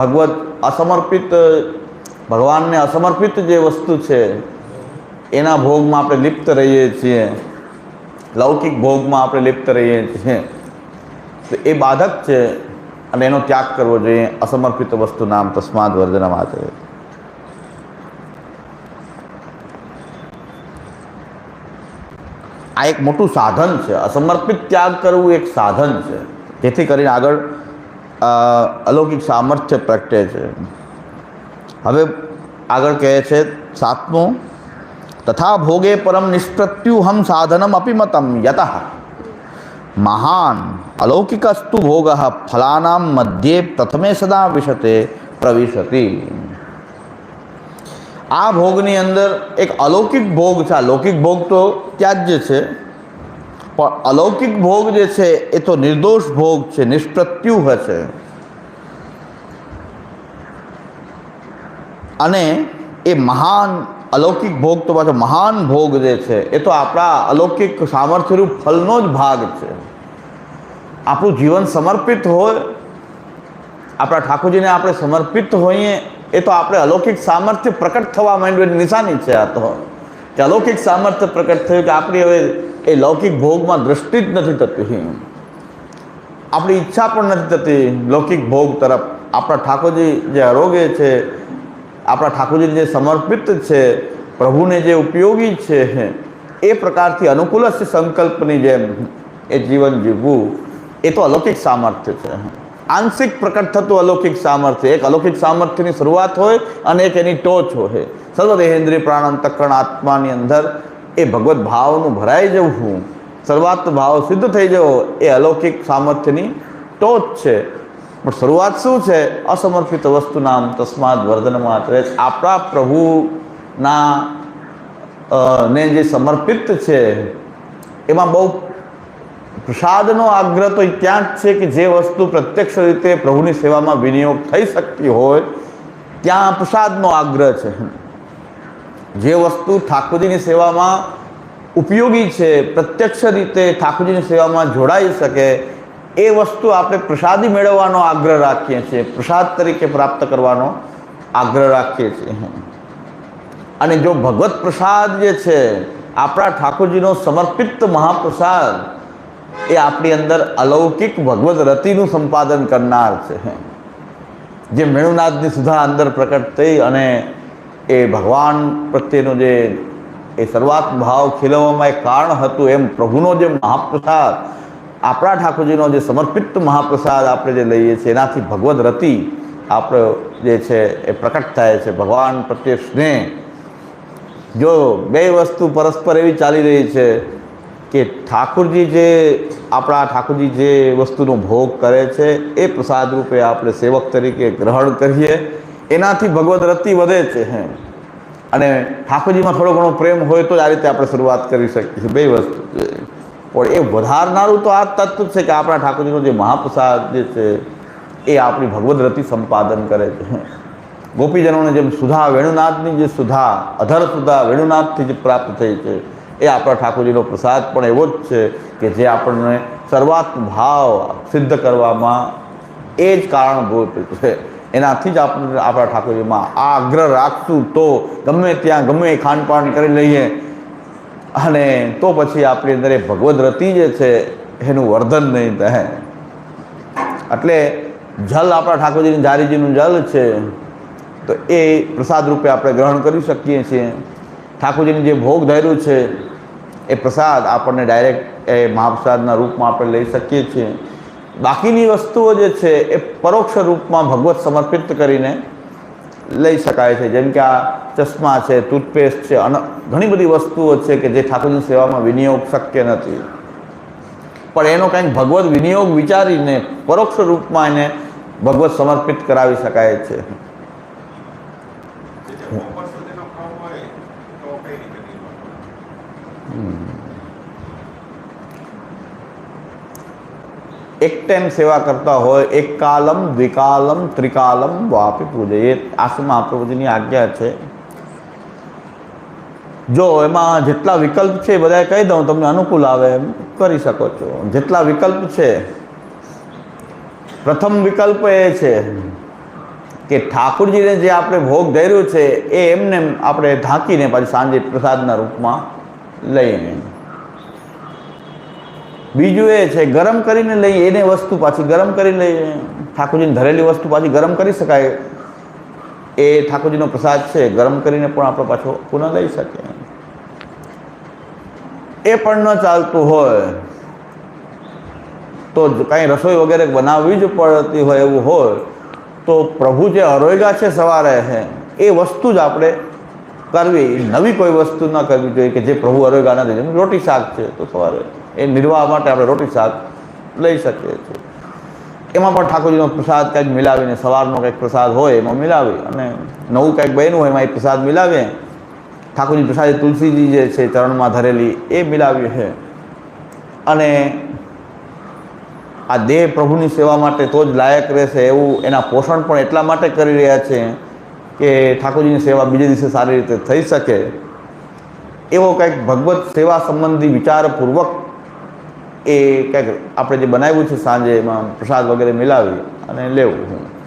ભગવત અસમર્પિત ભગવાનને અસમર્પિત જે વસ્તુ છે, એના ભોગમાં આપણે લિપ્ત રહીએ છીએ. લૌકિક ભોગમાં આપણે લિપ્ત રહીએ છીએ. તો એ બાધક છે અને એનો ત્યાગ કરવો જોઈએ. અસમર્પિત વસ્તુ નામ તસ્માદ વર્જન માટે આ એક મોટું સાધન છે. અસમર્પિત ત્યાગ કરવું એક સાધન છે. જેથી કરીને આગળ અલૌકિક સામર્થ્ય પ્રગટે છે હવે આગળ કહે છે સાતમું તથા ભોગે પરમ નિષ્પ્રત્યુહમ સાધનમ અપી મતમ યત મહાન અલૌકિકસ્તુ ભોગ ફલાનામ મધ્યે પ્રથમે સદા વિશતે પ્રવિશતિ આ ભોગની અંદર એક અલૌકિક ભોગ છે આ લૌકિક ભોગ તો ત્યાજ્ય છે પણ અલૌકિક ભોગ જે છે, એ તો નિર્દોષ ભોગ છે, નિષ્પ્રત્યુ હશે અને એ મહાન અલૌકિક ભોગ તો પાછો મહાન ભોગ જે છે, એ તો આપણા અલૌકિક સામર્થ્યરૂપ ફલનો જ ભાગ છે. આપણું જીવન સમર્પિત હોય, આપણા ઠાકોરજીને આપણે સમર્પિત હોઈએ, એ તો આપણે અલૌકિક સામર્થ્ય પ્રકટ થવા માંડ્યું એની નિશાની છે આ તો. કે અલૌકિક સામર્થ્ય પ્રકટ થયું કે આપણી હવે એ લૌકિક ભોગમાં દૃષ્ટિ જ નથી થતી આપણી ઈચ્છા પણ નથી થતી લૌકિક ભોગ તરફ. આપણા ઠાકોરજી જે આરોગ્ય છે, આપણા ઠાકોરજી જે સમર્પિત છે, પ્રભુને જે ઉપયોગી છે એ પ્રકારથી અનુકૂળ સંકલ્પની જેમ એ જીવન જીવવું એ તો અલૌકિક સામર્થ્ય છે આંશિક પ્રકટ થતું અલૌકિક સામર્થ્ય, એક અલૌકિક સામર્થ્યની શરૂઆત હોય અને એક એની ટોચ હોય. સર્વદેહેન્દ્રિય પ્રાણાંતકરણ આત્માની અંદર એ ભગવત ભાવનું ભરાઈ જવું શરૂઆત ભાવ સિદ્ધ થઈ જવો, એ અલૌકિક સામર્થ્યની ટોચ છે. પણ શરૂઆત શું છે? અસમર્પિત વસ્તુ નામ તસ્માદ વર્ધન માત્ર આપણા પ્રભુના ને જે સમર્પિત છે, એમાં બહુ પ્રસાદનો આગ્રહ તો ત્યાં જ છે કે જે વસ્તુ પ્રત્યક્ષ રીતે પ્રભુની સેવામાં વિનિયોગ થઈ શકતી હોય, ત્યાં પ્રસાદનો આગ્રહ છે. જે વસ્તુ ઠાકોરજીની સેવામાં ઉપયોગી છે, પ્રત્યક્ષ રીતે ઠાકોરજીની સેવામાં જોડાઈ શકે, એ વસ્તુ આપણે પ્રસાદી મેળવવાનો આગ્રહ રાખીએ છીએ. પ્રસાદ તરીકે પ્રાપ્ત કરવાનો આગ્રહ રાખીએ છીએ. અને જો ભગવત પ્રસાદ જે છે, આપણા ઠાકોરજીનો સમર્પિત મહાપ્રસાદ, એ આપણી અંદર અલૌકિક ભગવત રતિનું સંપાદન કરનાર છે. જે મેણુનાથની સુધા અંદર પ્રકટ થઈ અને એ ભગવાન પ્રત્યેનો જે એ શરૂઆત ભાવ ખીલવવામાં એક કારણ હતું એમ પ્રભુનો જે મહાપ્રસાદ, આપણા ઠાકોરજીનો જે સમર્પિત મહાપ્રસાદ આપણે જે લઈએ છીએ, એનાથી ભગવદ રતિ આપણો જે છે એ પ્રકટ થાય છે. ભગવાન પ્રત્યે સ્નેહ. જો બે વસ્તુ પરસ્પર એવી ચાલી રહી છે કે ઠાકુરજી જે આપણા ઠાકુરજી જે વસ્તુનો ભોગ કરે છે, એ પ્રસાદ રૂપે આપણે સેવક તરીકે ગ્રહણ કરીએ એનાથી ભગવદ રતિ વધે છે હે અને ઠાકોરજીમાં થોડો ઘણો પ્રેમ હોય તો જ આ રીતે આપણે શરૂઆત કરી શકીએ છીએ. બે વસ્તુ છે. પણ એ વધારનારું તો આ તત્વ છે કે આપણા ઠાકોરજીનો જે મહાપ્રસાદ જે છે, એ આપણી ભગવદ રતિ સંપાદન કરે છે. ગોપીજનોને જેમ સુધા વેણુનાથની જે સુધા, અધર સુધા વેણુનાથથી જે પ્રાપ્ત થઈ છે, એ આપણા ઠાકોરજીનો પ્રસાદ પણ એવો જ છે કે જે આપણને સર્વાત્મ ભાવ સિદ્ધ કરવામાં એ જ કારણભૂત છે. એનાથી જ આપણે આપણા ઠાકોરજીમાં આગ્રહ રાખશું તો ગમે ત્યાં ગમે ખાનપાન કરી લઈએ. અને તો પછી આપણી અંદર એ ભગવદ રતિ જે છે, એનું વર્ધન નહીં થાય એટલે જલ આપણા ઠાકોરજીની જારીજીનું જલ છે, તો એ પ્રસાદ રૂપે આપણે ગ્રહણ કરી શકીએ છીએ. ઠાકોરજીને જે ભોગ ધર્યું છે, એ પ્રસાદ આપણને ડાયરેક્ટ એ મહાપ્રસાદના રૂપમાં આપણે લઈ શકીએ છીએ. બાકીની વસ્તુઓ જે છે એ પરોક્ષ રૂપમાં ભગવત સમર્પિત કરીને લઈ શકાય છે. જેમ કે આ ચશ્મા છે, ટૂથપેસ્ટ છે, અને ઘણી બધી વસ્તુઓ છે કે જે ઠાકોરની સેવામાં વિનિયોગ શક્ય નથી. પણ એનો કંઈક ભગવત વિનિયોગ વિચારીને પરોક્ષ રૂપમાં એને ભગવત સમર્પિત કરાવી શકાય છે ઉપર સુધીનો ક્રમ હોય તો કઈ રીતે નિર્માણ એક ટાઈમ સેવા કરતા હોય, એક કાલમ, દ્વિકાલમ, ત્રિકાલમ, વાપી પૂજે. એ આસુ મહાપ્રભુજીની આજ્ઞા છે. જો એમાં જેટલા વિકલ્પ છે એ બધા કહી દઉં, તમને અનુકૂળ આવે એમ કરી શકો છો. જેટલા વિકલ્પ છે, પ્રથમ વિકલ્પ એ છે કે ઠાકુરજીને જે આપણે ભોગ ધર્યું છે, એ એમને આપણે ઢાંકીને પાછી સાંજે પ્રસાદના રૂપમાં લઈને બીજું એ છે, ગરમ કરીને લઈએ એને વસ્તુ પાછી, ગરમ કરી લઈએ ઠાકોરજીને ધરેલી વસ્તુ પાછી ગરમ કરી શકાય. એ ઠાકોરજીનો પ્રસાદ છે, ગરમ કરીને પણ આપણે પાછો પુનઃ લઈ શકીએ. એ પણ ન ચાલતું હોય, તો કાંઈ રસોઈ વગેરે બનાવવી જ પડતી હોય એવું હોય, તો પ્રભુ જે અરોયગા છે સવારે છે એ વસ્તુ જ આપણે કરવી. નવી કોઈ વસ્તુ ન કરવી જોઈએ કે જે પ્રભુ અરોયગા નથી રોટી શાક છે, તો સવારે એ નિર્વાહ માટે આપણે રોટી શાક લઈ શકીએ છીએ. એમાં પણ ઠાકોરજીનો પ્રસાદ કંઈક મિલાવીને સવારનો કંઈક પ્રસાદ હોય એમાં મિલાવી અને નવું કંઈક બન્યું હોય એમાં એ પ્રસાદ મિલાવીએ. ઠાકોરજી પ્રસાદ તુલસીજી જે છે ચરણમાં ધરેલી એ મિલાવી છે. અને આ દેહ પ્રભુની સેવા માટે તો જ લાયક રહેશે એવું એના પોષણ પણ એટલા માટે કરી રહ્યા છે કે ઠાકોરજીની સેવા બીજે દિવસે સારી રીતે થઈ શકે. એવો કંઈક ભગવત સેવા સંબંધી વિચારપૂર્વક એ કંઈક આપણે જે બનાવ્યું છે સાંજે એમાં પ્રસાદ વગેરે મિલાવી અને લેવું હું.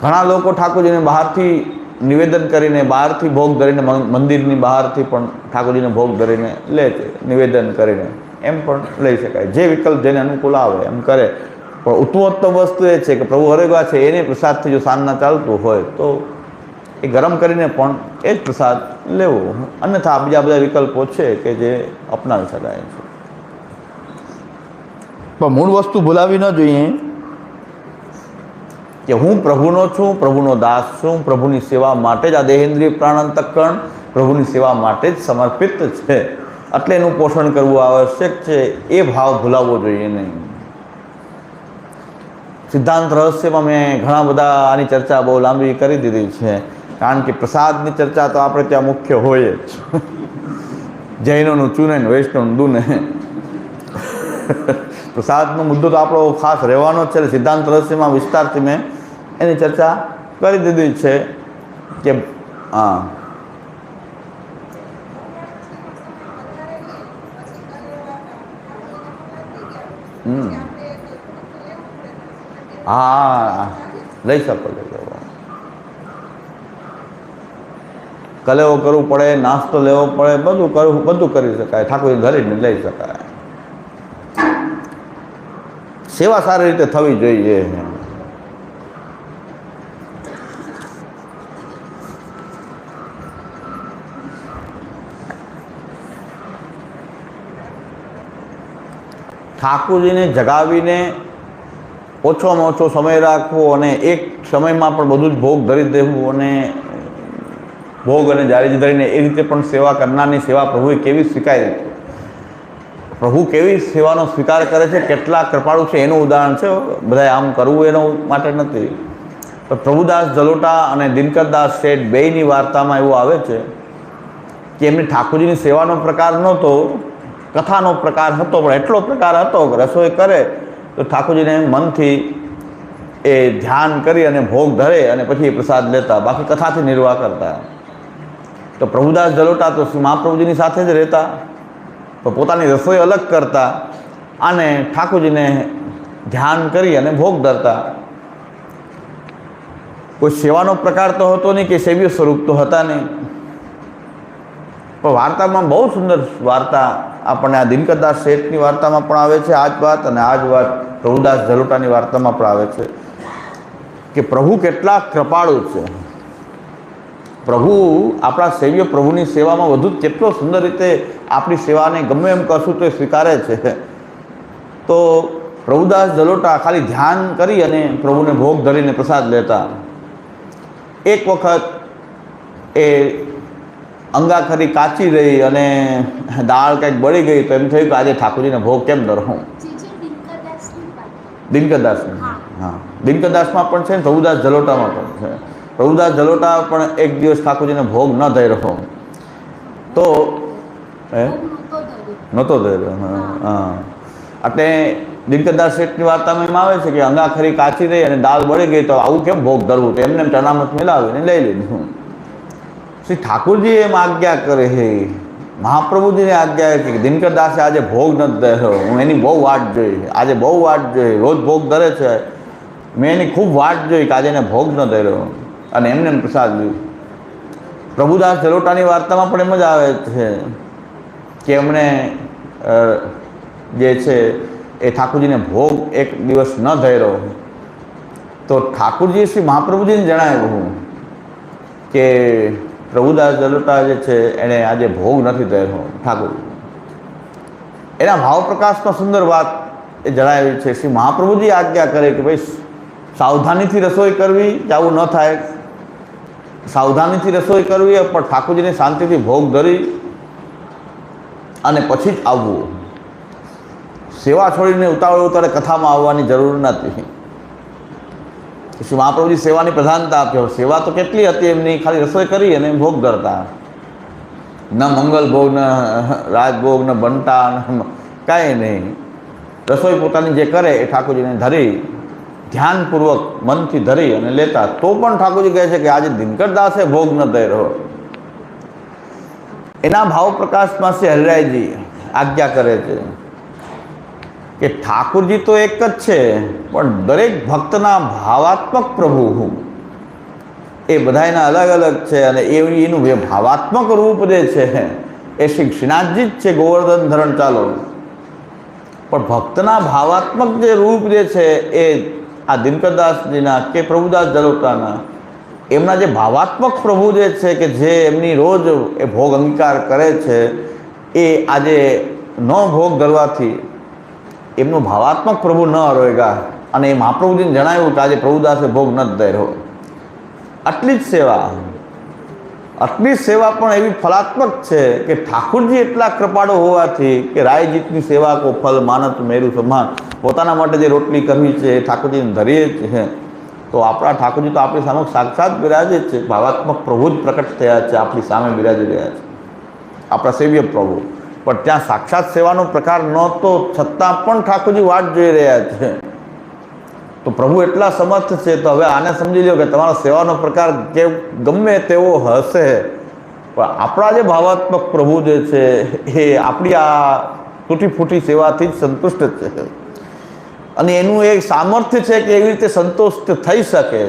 ઘણા લોકો ઠાકોરજીને બહારથી નિવેદન કરીને, બહારથી ભોગ ધરીને મંદિરની બહારથી પણ ઠાકોરજીને ભોગ ધરીને લે છે, નિવેદન કરીને. એમ પણ લઈ શકાય. જે વિકલ્પ જેને અનુકૂળ આવે, એમ કરે. પણ ઉત્તમોત્તમ વસ્તુ એ છે કે પ્રભુ હરેગા છે, એને પ્રસાદથી જો સાંજના ચાલતું હોય, તો એ ગરમ કરીને પણ એ જ પ્રસાદ લેવો. અન્યથા બીજા બધા વિકલ્પો છે કે જે અપનાવી શકાય છે. પણ મૂળ વસ્તુ ભૂલાવી ન જોઈએ કે હું પ્રભુનો છું, પ્રભુનો દાસ છું, પ્રભુની સેવા માટે જ આ દેહેન્દ્રિય પ્રાણાંતકરણ પ્રભુની સેવા માટે જ સમર્પિત છે. એટલે એનું પોષણ કરવું આવશ્યક છે. એ ભાવ ભૂલાવવો જોઈએ નહીં. સિદ્ધાંત રહસ્યમાં મેં ઘણા બધા આની ચર્ચા બહુ લાંબી કરી દીધી છે. કારણ કે પ્રસાદની ચર્ચા તો આપણે ત્યાં મુખ્ય હોય જ. જૈનોનું ચૂને વૈષ્ણવનું દૂને પ્રસાદનો મુદ્દો તો આપણો ખાસ રહેવાનો જ છે એટલે સિદ્ધાંત રહસ્યમાં વિસ્તારથી મેં એની ચર્ચા કરી દીધી છે કે, હા. હા લઈ શકો કલેવો કરવું પડે, નાસ્તો લેવો પડે, બધું કરવું બધું કરી શકાય. ઠાકોર ધરીને લઈ શકાય. સેવા સારી રીતે થવી જોઈએ. ઠાકોરજીને જગાવીને ઓછોમાં ઓછો સમય રાખવો અને એક સમયમાં પણ બધું જ ભોગ ધરી દેવું અને ભોગ અને જારી ધરીને એ રીતે પણ સેવા કરનારની સેવા પ્રભુએ કેવી સ્વીકારી પ્રભુ કેવી સેવાનો સ્વીકાર કરે છે, કેટલા કૃપાળુ છે એનું ઉદાહરણ છે, બધાએ આમ કરવું એનો માટે નથી. તો પ્રભુદાસ જલોટા અને દિનકરદાસ શેઠ બેયની વાર્તામાં એવું આવે છે કે એમની ઠાકોરજીની સેવાનો પ્રકાર નહોતો, કથાનો પ્રકાર હતો, પણ એટલો પ્રકાર હતો કે રસોઈ કરે, તો ઠાકોરજીને મનથી એ ધ્યાન કરી અને ભોગ ધરે અને પછી એ પ્રસાદ લેતા, બાકી કથાથી નિર્વાહ કરતા. તો પ્રભુદાસ જલોટા તો મહાપ્રભુજીની સાથે જ રહેતા. તો પોતાની રસોઈ અલગ કરતા અને ઠાકોરજીને ધ્યાન કરી અને ભોગ ધરતા. કોઈ સેવાનો પ્રકાર તો હતો નહીં કે સેવ્ય સ્વરૂપ તો હતા નહીં. પણ વાર્તામાં બહુ સુંદર વાર્તા આપણને આ દિનકરદાસ શેઠની વાર્તામાં પણ આવે છે, આ જ વાત અને આ જ વાત પ્રભુદાસ જલોટાની વાર્તામાં પણ આવે છે કે પ્રભુ કેટલા કૃપાળુ છે. પ્રભુ આપણા સેવ્ય પ્રભુની સેવામાં વધુ કેટલો સુંદર રીતે આપણી સેવાને ગમે એમ કરશું તો એ સ્વીકારે છે. તો પ્રભુદાસ જલોટા ખાલી ધ્યાન કરી અને પ્રભુને ભોગ ધરીને પ્રસાદ લેતા. એક વખત એ અંગાખરી કાચી રહી અને દાળ કંઈક બળી ગઈ તો એમ થયું કે આજે ઠાકોરજીને ભોગ કેમ ધરું જે દિનકરદાસની. દિનકરદાસ હા. દિનકરદાસમાં પણ છે ને પ્રભુદાસ જલોટામાં પણ છે. પ્રભુદાસ જલોટા પણ એક દિવસ ઠાકોરજીને ભોગ ન દઈ રહ્યો તો હે? નહોતો ધર્યો. હા હા. એટલે દિનકરદાસ શેઠની વાર્તામાં એમ આવે છે કે અંગાખરી કાચી રહી અને દાળ બળી ગઈ તો આવું કેમ ભોગ ધરવું? તો એમને એમ ચણામત મિલાવીને લઈ લીધું. શ્રી ઠાકુરજી એમ આજ્ઞા કરે છે મહાપ્રભુજીને આજ્ઞા કે દિનકરદાસે આજે ભોગ નથી ધર્યો. હું એની બહુ વાટ જોઈ. આજે બહુ વાટ જોઈ. રોજ ભોગ ધરે છે. મેં એની ખૂબ વાટ જોઈ કે આજે એને ભોગ ન ધર્યો. અને એમને એમ પ્રસાદ લીધો. પ્રભુદાસ જલોટાની વાર્તામાં પણ એમ જ આવે છે. કે એમણે જે છે એ ઠાકોરજીને ભોગ એક દિવસ ન ધર્યો. તો ઠાકુરજી શ્રી મહાપ્રભુજીને જણાવ્યું કે પ્રભુદાસ જલોટા જે છે એણે આજે ભોગ નથી ધર્યો ઠાકોર એના ભાવ પ્રકાશમાં સુંદર વાત એ જણાવી છે. શ્રી મહાપ્રભુજી આજ્ઞા કરે કે ભાઈ, સાવધાનીથી રસોઈ કરવી કે આવું ન થાય. સાવધાનીથી રસોઈ કરવી, પણ ઠાકોરજીને શાંતિથી ભોગ ધરી અને પછી જ આવવું. સેવા છોડીને ઉતાવળ ઉતારે કથામાં આવવાની જરૂર નથી. શ્રી મહાપ્રભુજી સેવાની પ્રધાનતા આપ્યો સેવા તો કેટલી હતી એમની? ખાલી રસોઈ કરી અને ભોગ કરતા. ન મંગલ ભોગ, ન રાજભોગ ન બનતા કાંઈ નહીં. રસોઈ પોતાની જે કરે એ ઠાકોરજીને ધરી, ધ્યાનપૂર્વક મનથી ધરી અને લેતા. તો પણ ઠાકોરજી કહે છે કે આજે દિનકરદાસે ભોગ ન દઈ રહ્યો એના ભાવ પ્રકાશમાં શ્રી હરિરાયજી આજ્ઞા કરે છે કે ઠાકુરજી તો એક જ છે, પણ દરેક ભક્તના ભાવાત્મક પ્રભુ હું. એ બધાયના અલગ અલગ છે અને એનું જે ભાવાત્મક રૂપ જે છે, એ શ્રી શ્રીનાથજી જ છે, ગોવર્ધન ધરણ ચાલો. પણ ભક્તના ભાવાત્મક જે રૂપ જે છે, એ આ દિનકરદાસજીના કે પ્રભુદાસ જલોટાના એમના જે ભાવાત્મક પ્રભુ જે છે કે જે એમની રોજ એ ભોગ અંગીકાર કરે છે, એ આજે ન ભોગ ધરવાથી એમનો ભાવાત્મક પ્રભુ ન રોયગા. અને એ મહાપ્રભુજીને જણાવ્યું કે આજે પ્રભુદાસે ભોગ ન ધર્યો. આટલી જ સેવા. આટલી સેવા પણ એવી ફલાત્મક છે કે ઠાકુરજી એટલા કૃપાળો હોવાથી કે રાયજીતની સેવા કો ફલ, માનત, મેરુ સમાન પોતાના માટે જે રોટલી કરવી છે એ ઠાકોરજીને ધરીએ છીએ. તો આપણા ઠાકોરજી તો આપણી સામે સાક્ષાત બિરાજે છે. ભાવાત્મક પ્રભુ જ પ્રકટ થયા છે, આપણી સામે બિરાજી રહ્યા છે. આપણા સેવ્ય પ્રભુ. પણ ત્યાં સાક્ષાત સેવાનો પ્રકાર નહોતો છતાં પણ ઠાકોરજી વાટ જોઈ રહ્યા છે. તો પ્રભુ એટલા સમર્થ છે, તો હવે આને સમજી લો કે તમારો સેવાનો પ્રકાર કે ગમે તેવો હશે. પણ આપણા જે ભાવાત્મક પ્રભુ જે છે, એ આપણી આ તૂટી ફૂટી સેવાથી જ સંતુષ્ટ છે. અને એનું એક સામર્થ્ય છે કે એવી રીતે સંતોષ થઈ શકે.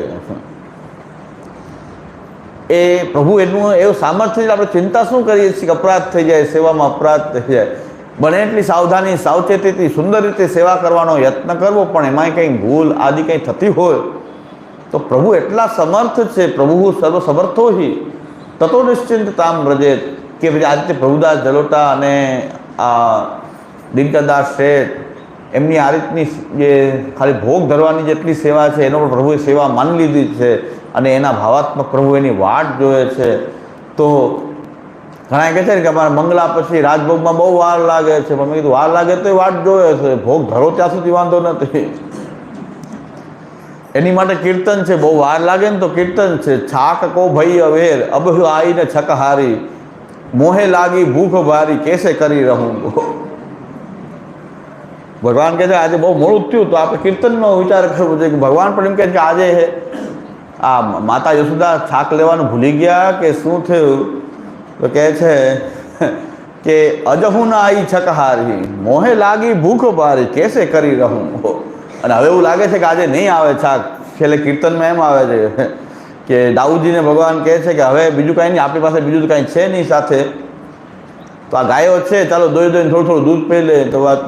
એ પ્રભુ એનું એવું સામર્થ્ય આપણે ચિંતા શું કરીએ છીએ કે અપરાધ થઈ જાય, સેવામાં અપરાધ થઈ જાય. બને એટલી સાવધાની, સાવચેતીથી, સુંદર રીતે સેવા કરવાનો યત્ન કરવો, પણ એમાંય કંઈ ભૂલ આદિ કંઈ થતી હોય, તો પ્રભુ એટલા સમર્થ છે, પ્રભુ સર્વ સમર્થો હિ. તતો નિશ્ચિંત તામ રજે કે આ પ્રભુદાસ જલોટા અને આ દિનકરદાસ શેઠ એમની આ રીતની જે ખાલી ભોગ ધરવાની જેટલી સેવા છે, એનો પણ પ્રભુએ સેવા માની લીધી છે અને એના ભાવાત્મક પ્રભુ એની વાટ જોવે છે. તો ઘણા કહે છે ને કે અમારે મંગલા પછી રાજભોગમાં બહુ વાર લાગે છે, પણ મેં કીધું, વાર લાગે તો વાટ જોવે છે. ભોગ ધરો ત્યાં સુધી વાંધો નથી. એની માટે કીર્તન છે, બહુ વાર લાગે ને તો કીર્તન છે. છાક કો ભઈ અવેર અબ આઈને છકહારી. મોહે લાગી ભૂખ ભારી, કેસે કરી રહું? ભગવાન કહે છે, આજે બહુ મોડું થયું, તો આપણે કીર્તનનો વિચાર કરવો જોઈએ કે ભગવાન પણ એમ કહે છે કે આજે આ માતા યશોદા થાક લેવાનું ભૂલી ગયા કે શું થયું? તો કહે છે, કે અજહુના આઈ છકહારી, મોહે લાગી ભૂખ ભારી, કેસે કરી રહું? અને હવે એવું લાગે છે કે આજે નહીં આવે છાક છેલ્લે કીર્તનમાં એમ આવે છે કે દાઉદજીને ભગવાન કહે છે કે હવે બીજું કાંઈ નહીં, આપણી પાસે બીજું કાંઈ છે નહીં સાથે. તો આ ગાયો છે, ચાલો દોઈ દોઈને થોડું થોડું દૂધ પી લે, તો વાત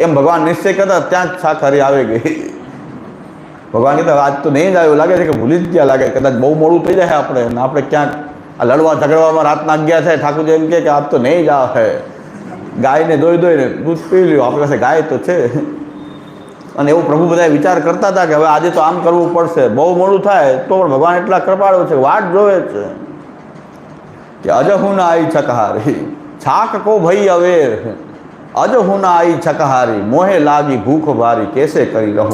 એમ ભગવાન નિશ્ચય કરતા ત્યાં જ છાક આવે ગઈ. ભગવાન કહેતા, આજ તો નહીં જ આવ્યું, લાગે છે કે ભૂલી જ ગયા, લાગે કદાચ બહુ મોડું થઈ જાય આપણે, અને આપણે ક્યાંક આ લડવા ઝઘડવામાં રાતના અગિયાર થાય, ઠાકોરજી એમ કે આજ તો નહીં જ આવે ગાયને દોઈ દોઈને દૂધ પી લ્યો, આપણી પાસે ગાય તો છે. અને એવું પ્રભુ બધા વિચાર કરતા હતા કે હવે આજે તો આમ કરવું પડશે, બહુ મોડું થાય, તો પણ ભગવાન એટલા કૃપાળો છે, વાટ જોવે છે. કે અજહુના આઈ છકહારી. છાક કો ભઈ અવેર અજહુ ના આઈ છકહારી, મોહે લાગી ભૂખ ભારી, કેસે કરી રહું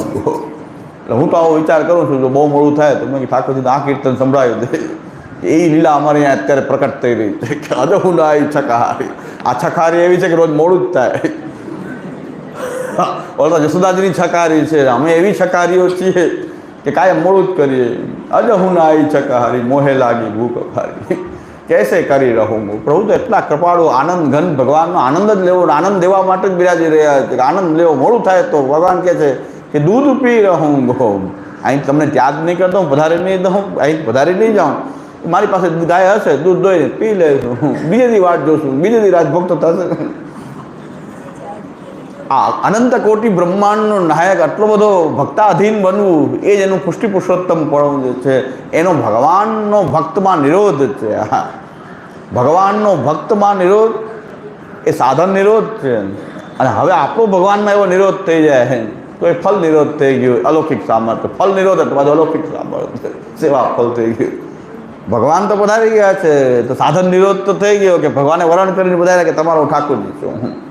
એટલે હું તો આવો વિચાર કરું છું, જો બહુ મોડું થાય તો મેં ઠાકોરજી આ કીર્તન સંભળાવ્યું દે એ લીલા અમારે અહીંયા અત્યારે પ્રકટ થઈ રહી છે કે અજહુ ના આઈ છકહારી. આ છકારી એવી છે કે રોજ મોડું જ થાય. ઓલો જસુદાજીની છકારી છે. અમે એવી છકારીઓ છીએ કે કાયમ મોડું જ કરીએ. અજહુ ના આઈ છકાહારી, મોહે લાગી ભૂખ ભારી. કેસે કરી રહું હું? પ્રભુ તો એટલા કૃપાળુ, આનંદ ઘન ભગવાનનો આનંદ જ લેવો, આનંદ દેવા માટે જ બિરાજી રહ્યા છે. આનંદ લેવો, મોડું થાય તો ભગવાન કહે છે કે દૂધ પી રહું ગો અહીં તમને ત્યાગ નહીં કરતો, હું વધારે નહીં દઉં, અહીં વધારે નહીં જાઉં. મારી પાસે ગાય હશે, દૂધ દોઈને પી લઈશું બીજે દી વાટ જોશું બીજે દી રાજભક્ત થશે. આ અનંત કોટી બ્રહ્માંડનો નાયક આટલો બધો ભક્તાધીન બનવું, એ જ એનું પુષ્ટિ પુરુષોત્તમ પણ છે, એનો ભગવાનનો ભક્તમાં નિરોધ છે. હા ભગવાનનો ભક્તમાં નિરોધ એ સાધન નિરોધ છે. અને હવે આપણો ભગવાનમાં એવો નિરોધ થઈ જાય. તો એ ફલ નિરોધ થઈ ગયો, અલૌકિક સામર્થ્ય. ફલ નિરોધ હતો પાછું અલૌકિક સામર્થ્ય. સેવા ફલ થઈ ગયું. ભગવાન તો પધારી ગયા છે. તો સાધન નિરોધ તો થઈ ગયો કે ભગવાને વરણ કરીને બધાને કે તમારો ઠાકોરજી છું. હું